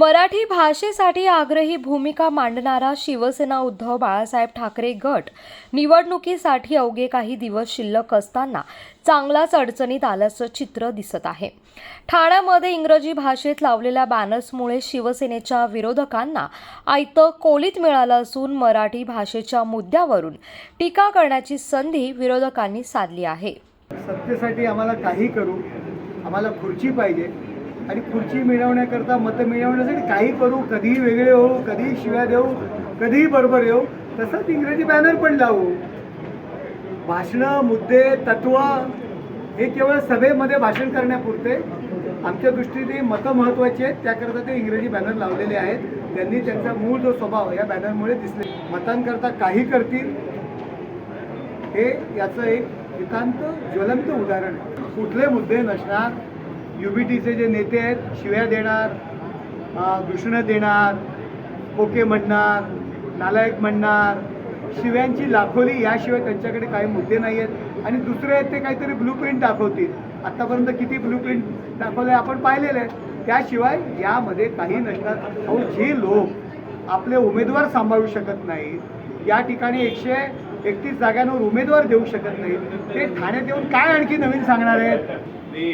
मराठी भाषेसाठी आग्रही भूमिका मांडणारा शिवसेना उद्धव बाळासाहेब ठाकरे गट निवडणुकीसाठी अवघे काही दिवस शिल्लक असताना चांगलाच अडचणीत आल्याचं चित्र दिसत आहे. ठाण्यामध्ये इंग्रजी भाषेत लावलेल्या बॅनर्समुळे शिवसेनेच्या विरोधकांना आयतं कोलीत मिळालं असून मराठी भाषेच्या मुद्द्यावरून टीका करण्याची संधी विरोधकांनी साधली आहे. सत्तेसाठी आम्हाला काही करू आम्हाला खुर्ची पाहिजे आणि खुर्ची मिळवण्याकरता मतं मिळवण्यासाठी काही करू कधीही वेगळे होऊ कधीही शिव्या देऊ कधीही बरोबर येऊ तसंच इंग्रजी बॅनर पण लावू. भाषणं मुद्दे तत्व हे केवळ सभेमध्ये भाषण करण्यापुरते. आमच्या दृष्टीने मतं महत्त्वाची आहेत त्याकरता ते इंग्रजी बॅनर लावलेले आहेत. त्यांनी त्यांचा मूळ जो स्वभाव या बॅनरमुळे दिसले. मतांकरता काही करतील हे याचं एक नितांत ज्वलंत उदाहरण आहे. कुठले मुद्दे नसणार युबीटीचे जे नेते आहेत शिव्या देणार दुष्ण देणार ओके म्हणणार नालायक म्हणणार शिव्यांची लाखोली याशिवाय त्यांच्याकडे काही मुद्दे नाही आहेत. आणि दुसरे आहेत ते काहीतरी ब्लूप्रिंट दाखवतील. आत्तापर्यंत किती ब्लूप्रिंट दाखवले आपण पाहिलेले आहेत त्याशिवाय यामध्ये काही नसणार अहो जे लोक आपले उमेदवार सांभाळू शकत नाहीत या ठिकाणी एकशे एकतीस जागांवर उमेदवार देऊ शकत नाहीत ते ठाण्यात येऊन काय आणखी नवीन सांगणार आहेत? मी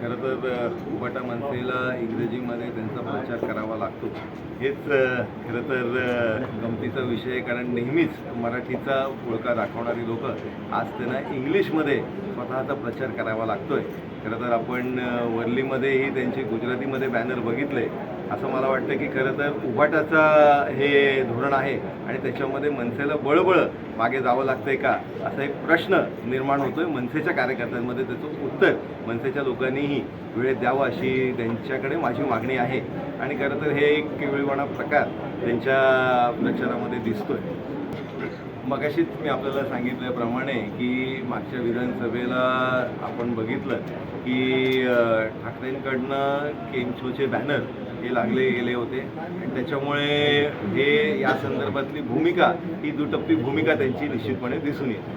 खरं तर अ, उबाटा मनसेला इंग्रजीमध्ये त्यांचा प्रचार करावा लागतो. हेच खरं तर गमतीचा विषय आहे कारण नेहमीच मराठीचा ओळखा दाखवणारी लोक आज त्यांना इंग्लिशमध्ये स्वतःचा प्रचार करावा लागतोय. खरं तर आपण वर्लीमध्येही त्यांचे गुजरातीमध्ये बॅनर बघितले. असं मला वाटतं की खरं तर उबाटाचा हे धोरण आहे आणि त्याच्यामध्ये मनसेला बळबळ मागे जावं लागतंय का? असा एक प्रश्न निर्माण होतोय. मनसेच्या कार्यकर्त्यांमध्ये त्याचं उत्तर मनसेच्या लोकांनीही वेळेत द्यावं अशी त्यांच्याकडे माझी मागणी आहे. आणि खरं तर हे एक केवळीवाणा प्रकार त्यांच्या प्रचारामध्ये दिसतोय. मगाशीच मी आपल्याला सांगितल्याप्रमाणे की मागच्या विधानसभेला आपण बघितलं की ठाकरेंकडनं केमछोचे बॅनर हे लागले गेले होते. आणि त्याच्यामुळे हे या संदर्भातली भूमिका ही दुटप्पी भूमिका त्यांची निश्चितपणे दिसून येते.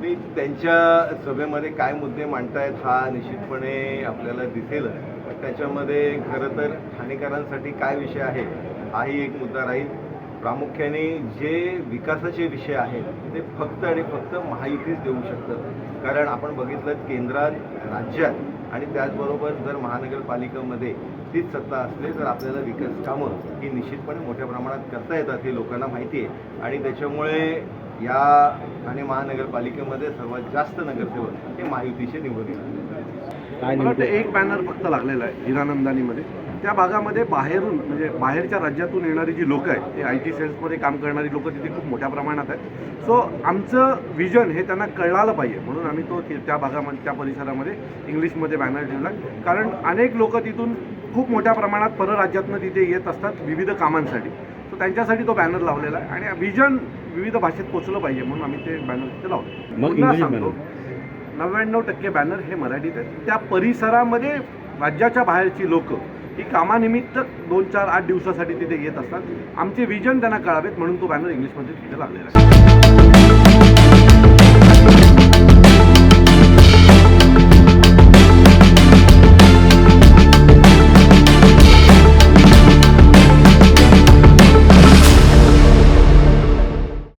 नाही त्यांच्या सभेमध्ये काय मुद्दे मांडतायत हा निश्चितपणे आपल्याला दिसेल पण त्याच्यामध्ये खरं तर ठाणेकरांसाठी काय विषय आहे हाही एक मुद्दा राहील. प्रामुख्याने जे विकासाचे विषय आहेत ते फक्त आणि फक्त महायुतीच देऊ शकतं कारण आपण बघितलं केंद्रात राज्यात आणि त्याचबरोबर जर महानगरपालिकामध्ये तीच सत्ता असले तर आपल्याला विकास कामं ही निश्चितपणे मोठ्या प्रमाणात करता येतात हे लोकांना माहिती आहे. आणि त्याच्यामुळे या आणि महानगरपालिकेमध्ये सर्वात जास्त नगरसेवक हे महायुतीचे निवडून येतात मला वाटतं एक बॅनर फक्त लागलेला आहे हिरानंदानीमध्ये. त्या भागामध्ये बाहेरून म्हणजे बाहेरच्या राज्यातून येणारी जी लोकं आहेत ते आय टी सेल्समध्ये काम करणारी लोकं तिथे खूप मोठ्या प्रमाणात आहेत. सो आमचं विजन हे त्यांना कळालं पाहिजे. म्हणून आम्ही तो त्या भागामध्ये त्या परिसरामध्ये इंग्लिशमध्ये बॅनर ठेवला. कारण अनेक लोक तिथून खूप मोठ्या प्रमाणात परराज्यातनं तिथे येत असतात विविध कामांसाठी. सो त्यांच्यासाठी तो बॅनर लावलेला आहे. आणि विजन विविध भाषेत पोचलं पाहिजे. म्हणून आम्ही ते बॅनर तिथे लावतो पुन्हा इंग्लिश सांगतो. नव्याण्णव टक्के बॅनर हे मराठीत आहेत. त्या परिसरामध्ये राज्याच्या बाहेरची लोक ही कामानिमित्त दोन चार आठ दिवसासाठी तिथे येत असतात. आमचे विजन त्यांना कळावेत म्हणून तो बॅनर इंग्लिशमध्ये तिथे लागलेला आहे.